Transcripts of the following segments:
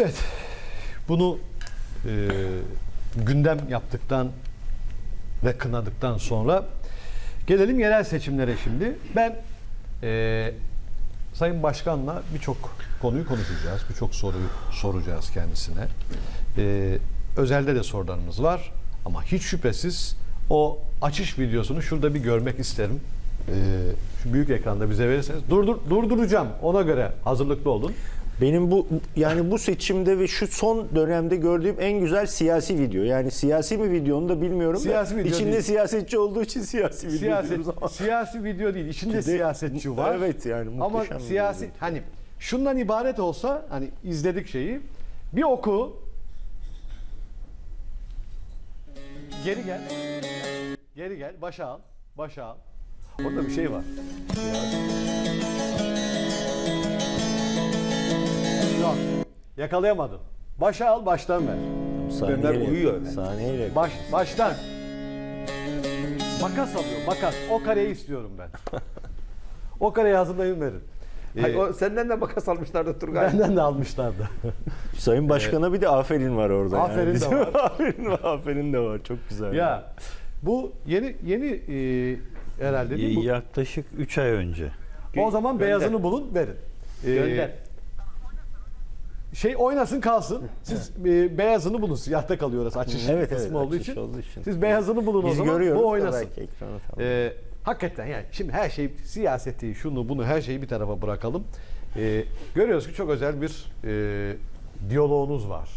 Evet. Bunu e, gündem yaptıktan ve kınadıktan sonra gelelim yerel seçimlere şimdi. Ben e, Sayın Başkan'la birçok konuyu konuşacağız. Birçok soruyu soracağız kendisine. E, özelde de sorularımız var. Ama hiç şüphesiz o açış videosunu şurada bir görmek isterim. E, şu büyük ekranda bize verirseniz durdur, durduracağım. Ona göre hazırlıklı olun. Benim bu yani bu seçimde ve şu son dönemde gördüğüm en güzel siyasi video. Yani siyasi mi video onu da bilmiyorum. Siyasi da video içinde değil. siyasetçi olduğu için siyasi video Siyaset, diyoruz ama. siyasi video değil. İçinde De- siyasetçi var. Evet yani Ama siyasi video. hani şundan ibaret olsa hani izledik şeyi. Bir oku. Geri gel. Geri gel. Başa al. Başa al. Orada bir şey var. Yok. Yakalayamadın. Başa al, baştan ver. Saniyeyle- uyuyor. Saniyeyle. Baş, baştan. Makas alıyor, makas. O kareyi istiyorum ben. o kareyi hazırlayın verin. Hayır, o, senden de makas almışlardı Turgay. benden de almışlardı. Sayın Başkan'a bir de aferin var orada. Aferin de Bizim- var. aferin var. Aferin de var. Çok güzel. ya bu yeni yeni e, herhalde değil mi? Yaklaşık 3 ay önce. O zaman Gönder. beyazını bulun, verin. Ee, Gönder. Şey oynasın kalsın. Siz e, beyazını bulun. Siyahta kalıyor orası açış Evet, kısmı evet, olduğu, açış için. olduğu için. Siz beyazını bulun o Biz zaman. görüyoruz. Bu oynasın. ekrana tamam. Ee, hakikaten yani şimdi her şey siyaseti, şunu bunu her şeyi bir tarafa bırakalım. Ee, görüyoruz ki çok özel bir e, diyaloğunuz var.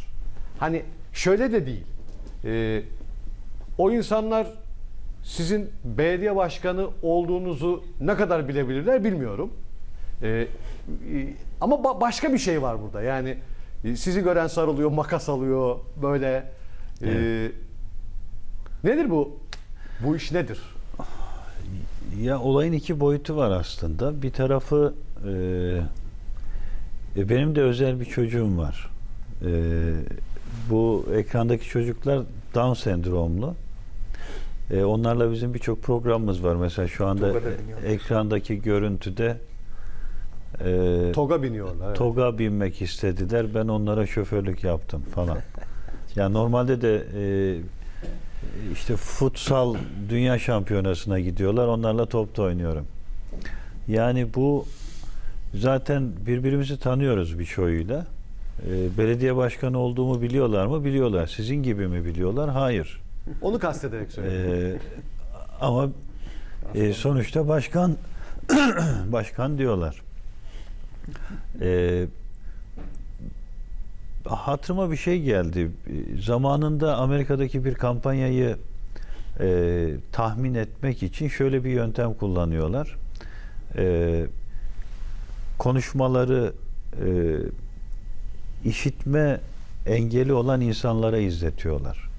Hani şöyle de değil. Ee, o insanlar sizin belediye başkanı olduğunuzu ne kadar bilebilirler bilmiyorum. Ee, e, ama ba- başka bir şey var burada. Yani e, sizi gören sarılıyor, makas alıyor böyle. Ee, Nedir bu? Bu iş nedir? Ya olayın iki boyutu var aslında. Bir tarafı e, e, benim de özel bir çocuğum var. E, bu ekrandaki çocuklar Down sendromlu. E, onlarla bizim birçok programımız var. Mesela şu anda ekrandaki görüntüde e, Toga biniyorlar. evet. Toga binmek istediler. Ben onlara şoförlük yaptım falan. ya normalde de e, işte futsal dünya şampiyonasına gidiyorlar. Onlarla topta oynuyorum. Yani bu zaten birbirimizi tanıyoruz birçoğuyla. E, belediye başkanı olduğumu biliyorlar mı? Biliyorlar. Sizin gibi mi biliyorlar? Hayır. Onu kastederek söylüyorum. Ee, ama e, sonuçta başkan başkan diyorlar. Ee, hatırıma bir şey geldi. Zamanında Amerika'daki bir kampanyayı e, tahmin etmek için şöyle bir yöntem kullanıyorlar. Ee, konuşmaları e, işitme engeli olan insanlara izletiyorlar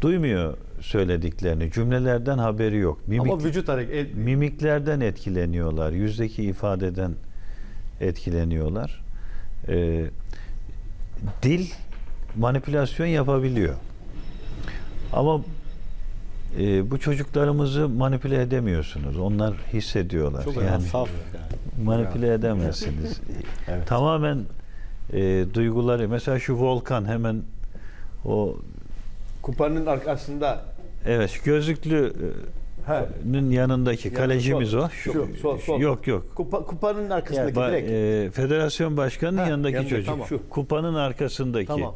duymuyor söylediklerini. Cümlelerden haberi yok. Mimik, Ama vücut hareket mimiklerden etkileniyorlar. Yüzdeki ifadeden etkileniyorlar. Ee, dil manipülasyon yapabiliyor. Ama e, bu çocuklarımızı manipüle edemiyorsunuz. Onlar hissediyorlar. Çok yani Saf yani. manipüle edemezsiniz. Evet. Tamamen e, duyguları mesela şu volkan hemen o Kupanın arkasında Evet şu gözlüklünün yanındaki kalecimiz sol, o. şu, sol, sol. Yok yok. kupa, kupanın arkasındaki Ba- direkt. e, federasyon başkanının Ha, yanındaki yanındaki, çocuk. tamam. Şu kupanın arkasındaki. Tamam.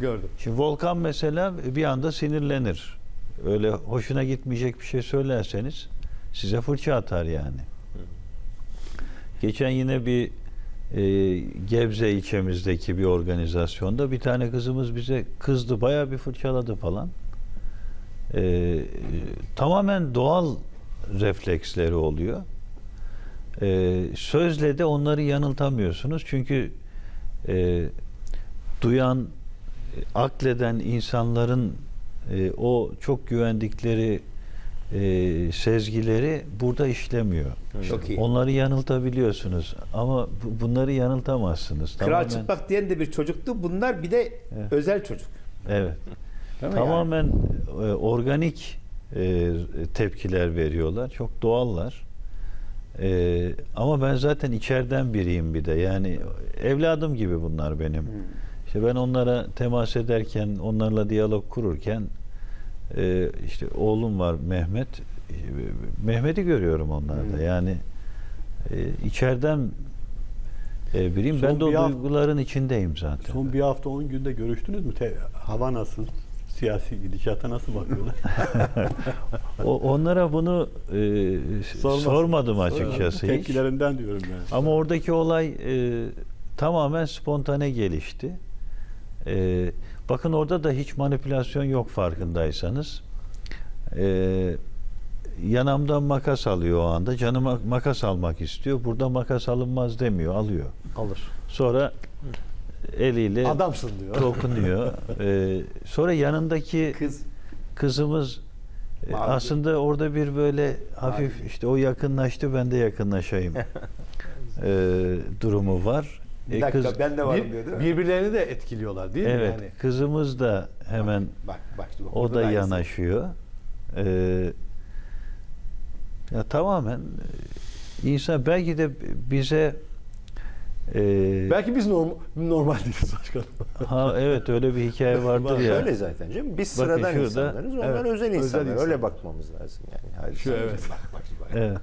Gördüm. Şimdi Volkan mesela bir anda sinirlenir. Öyle hoşuna gitmeyecek bir şey söylerseniz size fırça atar yani. Geçen yine bir e, Gebze ilçemizdeki bir organizasyonda bir tane kızımız bize kızdı, bayağı bir fırçaladı falan. E, tamamen doğal refleksleri oluyor. E, sözle de onları yanıltamıyorsunuz çünkü e, duyan, e, akleden insanların e, o çok güvendikleri e, sezgileri burada işlemiyor. Çok iyi. Onları yanıltabiliyorsunuz ama bu- bunları yanıltamazsınız. Kral Tamamen- çıplak diyen de bir çocuktu. Bunlar bir de özel çocuk. Evet. Değil mi Tamamen e, organik e, tepkiler veriyorlar. Çok doğallar. Ee, ama ben zaten içeriden biriyim bir de. Yani evladım gibi bunlar benim. İşte ben onlara temas ederken, onlarla diyalog kururken e, işte oğlum var Mehmet. Mehmet'i görüyorum onlarda. Yani e, içeriden e, biriyim. Son ben de o hafta- duyguların içindeyim zaten. Son bir hafta 10 günde görüştünüz mü? Te- hava nasıl? Siyasi gidişata nasıl bakıyorlar? O, onlara bunu e, Sormaz- sormadım açıkçası hiç. Tepkilerinden diyorum yani. Ama oradaki olay e, tamamen spontane gelişti. E, bakın orada da hiç manipülasyon yok farkındaysanız. E, yanamdan makas alıyor o anda. Canım ma- makas almak istiyor. Burada makas alınmaz demiyor. Alıyor. Alır. Sonra eliyle Adamsın diyor. dokunuyor. E, sonra yanındaki Kız kızımız e, Mavi. aslında orada bir böyle hafif işte o yakınlaştı ben de yakınlaşayım e, durumu var. Bir E, dakika kız- ben de varım Bir- diyor değil mi? birbirlerini de etkiliyorlar değil evet mi? Yani kızımız da hemen Bak bak bak, o da aynısı. yanaşıyor. E, ya tamamen e, insan belki de bize e, belki biz norm, normal değiliz başkanım. ha evet öyle bir hikaye vardır ya. Öyle zaten canım. Biz Bakın sıradan şurada- insanlarız. Onlar Evet, özel özel insanlar. insanlar. Öyle bakmamız lazım yani. Hadi Şu evet. Bak bak bak. Evet.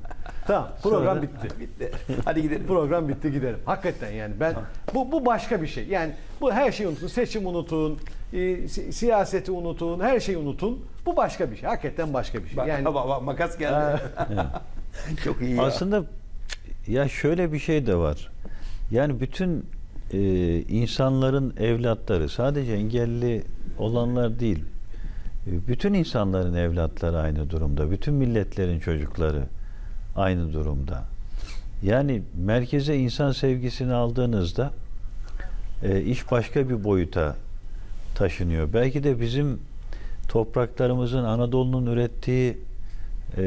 Tamam program Sonra- bitti. Bitti. Hadi gidelim. Program bitti gidelim. Hakikaten yani ben bu bu başka bir şey. Yani bu her şeyi unutun. Seçim unutun. e, si- siyaseti unutun. Her şeyi unutun. Bu başka bir şey. Hakikaten başka bir şey. Bak, Yani bak, bak, makas geldi. Çok iyi ya. Aslında ya şöyle bir şey de var. Yani bütün e, insanların evlatları sadece engelli olanlar değil. E, bütün insanların evlatları aynı durumda. Bütün milletlerin çocukları aynı durumda. Yani merkeze insan sevgisini aldığınızda e, iş başka bir boyuta taşınıyor. Belki de bizim topraklarımızın Anadolu'nun ürettiği e,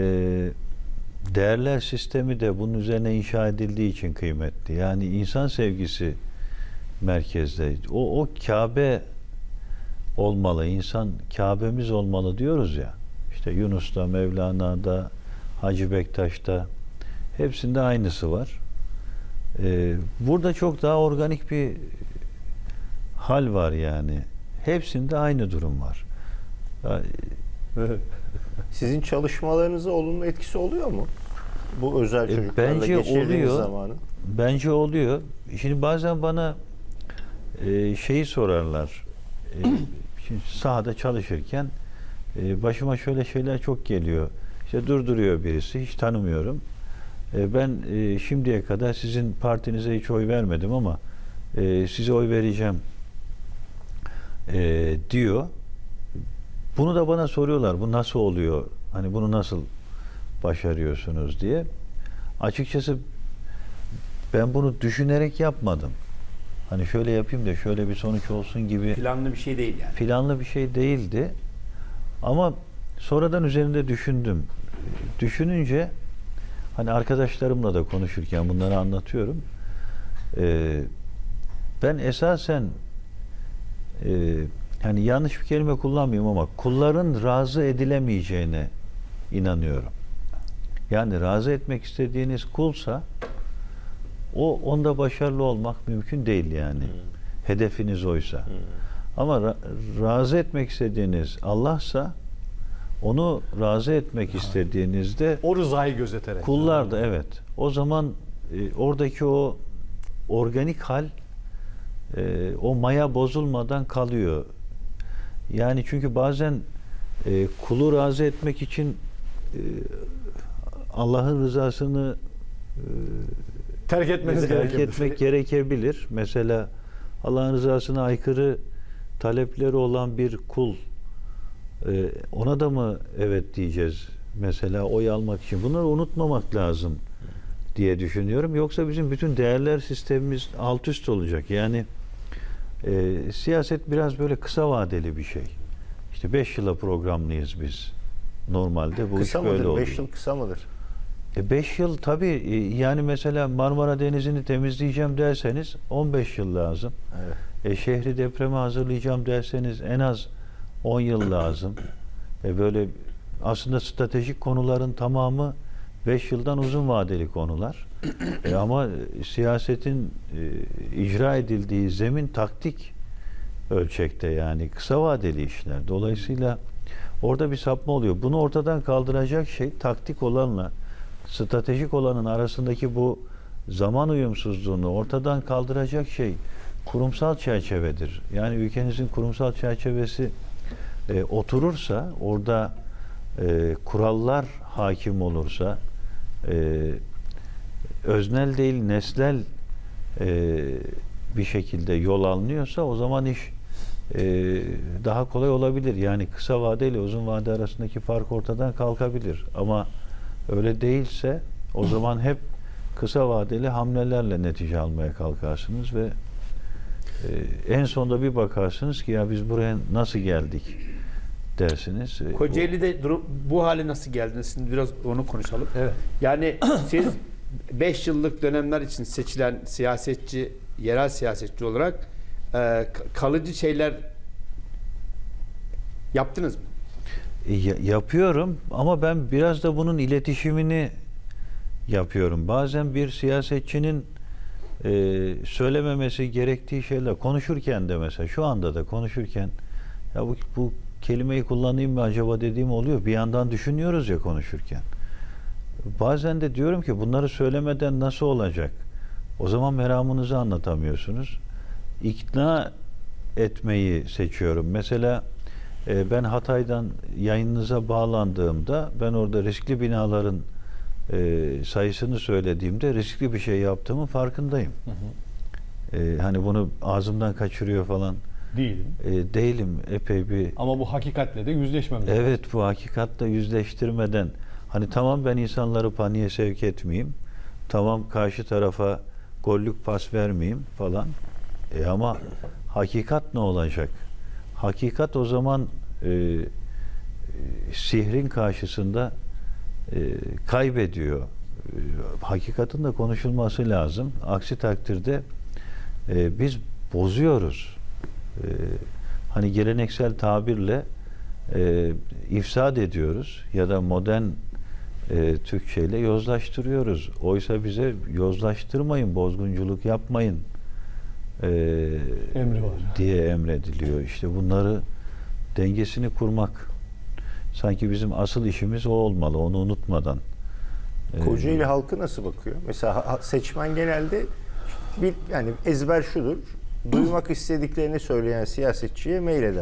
değerler sistemi de bunun üzerine inşa edildiği için kıymetli. Yani insan sevgisi merkezde. O, o Kabe olmalı. insan Kabe'miz olmalı diyoruz ya. İşte Yunus'ta, Mevlana'da, Hacı Bektaş'ta hepsinde aynısı var. Ee, burada çok daha organik bir hal var yani. Hepsinde aynı durum var. Sizin çalışmalarınıza olumlu etkisi oluyor mu? Bu özel E, çocuklarla bence geçirdiğiniz oluyor. zamanı. Bence oluyor. Şimdi bazen bana e, şeyi sorarlar. E, şimdi sahada çalışırken e, başıma şöyle şeyler çok geliyor. İşte durduruyor birisi, hiç tanımıyorum. E, ben e, şimdiye kadar sizin partinize hiç oy vermedim ama e, size oy vereceğim e, diyor. Bunu da bana soruyorlar. Bu nasıl oluyor? Hani bunu nasıl başarıyorsunuz diye. Açıkçası ben bunu düşünerek yapmadım. Hani şöyle yapayım da şöyle bir sonuç olsun gibi Planlı bir şey değil yani. planlı bir şey değildi. Ama sonradan üzerinde düşündüm. Düşününce hani arkadaşlarımla da konuşurken bunları anlatıyorum. Ee, ben esasen e, hani yanlış bir kelime kullanmıyorum ama kulların razı edilemeyeceğine inanıyorum. Yani razı etmek istediğiniz kulsa o onda başarılı olmak mümkün değil yani. Hedefiniz oysa. Ama ra- razı etmek istediğiniz Allah'sa onu razı etmek istediğinizde o rızayı gözeterek. kullar da evet. O zaman e, oradaki o organik hal e, o maya bozulmadan kalıyor. Yani çünkü bazen e, kulu razı etmek için e, Allah'ın rızasını e, terk etmeniz terk gerekebilir. etmek gerekebilir. Mesela Allah'ın rızasına aykırı talepleri olan bir kul e, ona da mı evet diyeceğiz? Mesela oy almak için. Bunları unutmamak lazım diye düşünüyorum. Yoksa bizim bütün değerler sistemimiz alt üst olacak. Yani e, siyaset biraz böyle kısa vadeli bir şey. İşte 5 yıla programlıyız biz. Normalde bu Kısa iş böyle mıdır? oluyor. 5 yıl kısa mıdır? 5 yıl tabii e, yani mesela Marmara Denizi'ni temizleyeceğim derseniz 15 yıl lazım. Evet. E, şehri depreme hazırlayacağım derseniz en az 10 yıl lazım. E, böyle aslında stratejik konuların tamamı 5 yıldan uzun vadeli konular. E, ama siyasetin e, icra edildiği zemin taktik ölçekte yani kısa vadeli işler. Dolayısıyla orada bir sapma oluyor. Bunu ortadan kaldıracak şey taktik olanla stratejik olanın arasındaki bu zaman uyumsuzluğunu ortadan kaldıracak şey kurumsal çerçevedir. Yani ülkenizin kurumsal çerçevesi e, oturursa, orada e, kurallar hakim olursa, e, öznel değil nesnel e, bir şekilde yol alınıyorsa o zaman iş e, daha kolay olabilir. Yani kısa vade ile uzun vade arasındaki fark ortadan kalkabilir. Ama öyle değilse o zaman hep kısa vadeli hamlelerle netice almaya kalkarsınız ve e, en sonunda bir bakarsınız ki ya biz buraya nasıl geldik dersiniz. E, Kocaeli'de durum, bu hale nasıl geldiniz? Şimdi biraz onu konuşalım. Evet. Yani siz 5 yıllık dönemler için seçilen siyasetçi, yerel siyasetçi olarak e, ka- kalıcı şeyler yaptınız mı? E, ya- yapıyorum ama ben biraz da bunun iletişimini yapıyorum. Bazen bir siyasetçinin e, söylememesi gerektiği şeyler konuşurken de mesela şu anda da konuşurken ya bu, bu kelimeyi kullanayım mı acaba dediğim oluyor. Bir yandan düşünüyoruz ya konuşurken. Bazen de diyorum ki bunları söylemeden nasıl olacak? O zaman meramınızı anlatamıyorsunuz. İkna etmeyi seçiyorum. Mesela e, ben Hatay'dan yayınınıza bağlandığımda ben orada riskli binaların e, sayısını söylediğimde riskli bir şey yaptığımın farkındayım. E, hani bunu ağzımdan kaçırıyor falan Değilim. e, değilim. Epey bir Ama bu hakikatle de yüzleşmem lazım. Evet bu hakikatle yüzleştirmeden hani tamam ben insanları paniğe sevk etmeyeyim. Tamam karşı tarafa gollük pas vermeyeyim falan. E ama hakikat ne olacak? Hakikat o zaman e, e, sihrin karşısında e, kaybediyor. E, hakikatin de konuşulması lazım. Aksi takdirde e, biz bozuyoruz. E, hani geleneksel tabirle e, ifsad ediyoruz ya da modern e, Türkçeyle yozlaştırıyoruz. Oysa bize yozlaştırmayın, bozgunculuk yapmayın e, Emri var. diye emrediliyor. İşte bunları dengesini kurmak. Sanki bizim asıl işimiz o olmalı, onu unutmadan. E, Kocaeli halkı nasıl bakıyor? Mesela seçmen genelde bir yani ezber şudur. Duymak istediklerini söyleyen siyasetçiye mail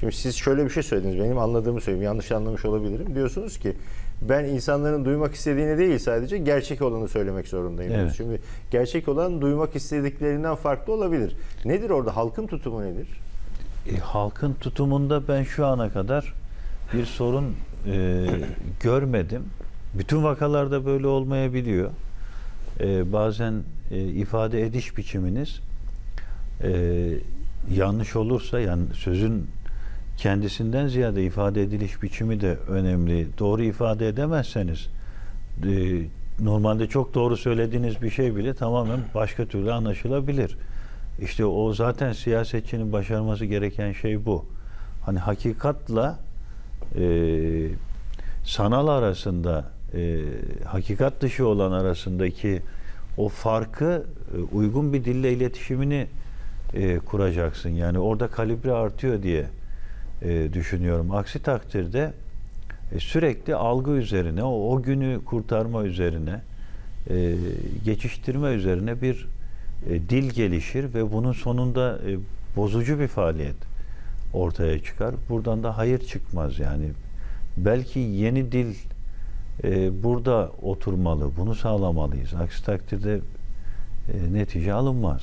Şimdi siz şöyle bir şey söylediniz. Benim anladığımı söyleyeyim. Yanlış anlamış olabilirim. Diyorsunuz ki ben insanların duymak istediğini değil sadece gerçek olanı söylemek zorundayım. Evet. Şimdi gerçek olan duymak istediklerinden farklı olabilir. Nedir orada? Halkın tutumu nedir? E, halkın tutumunda ben şu ana kadar bir sorun e, görmedim. Bütün vakalarda böyle olmayabiliyor. E, bazen e, ifade ediş biçiminiz e, yanlış olursa yani sözün kendisinden ziyade ifade ediliş biçimi de önemli. Doğru ifade edemezseniz e, normalde çok doğru söylediğiniz bir şey bile tamamen başka türlü anlaşılabilir. İşte o zaten siyasetçinin başarması gereken şey bu. Hani hakikatla e, sanal arasında e, hakikat dışı olan arasındaki o farkı e, uygun bir dille iletişimini e, kuracaksın. Yani orada kalibre artıyor diye e, düşünüyorum. Aksi takdirde e, sürekli algı üzerine, o, o günü kurtarma üzerine, e, geçiştirme üzerine bir e, dil gelişir ve bunun sonunda e, bozucu bir faaliyet ortaya çıkar. Buradan da hayır çıkmaz yani. Belki yeni dil e, burada oturmalı, bunu sağlamalıyız. Aksi takdirde e, netice alınmaz.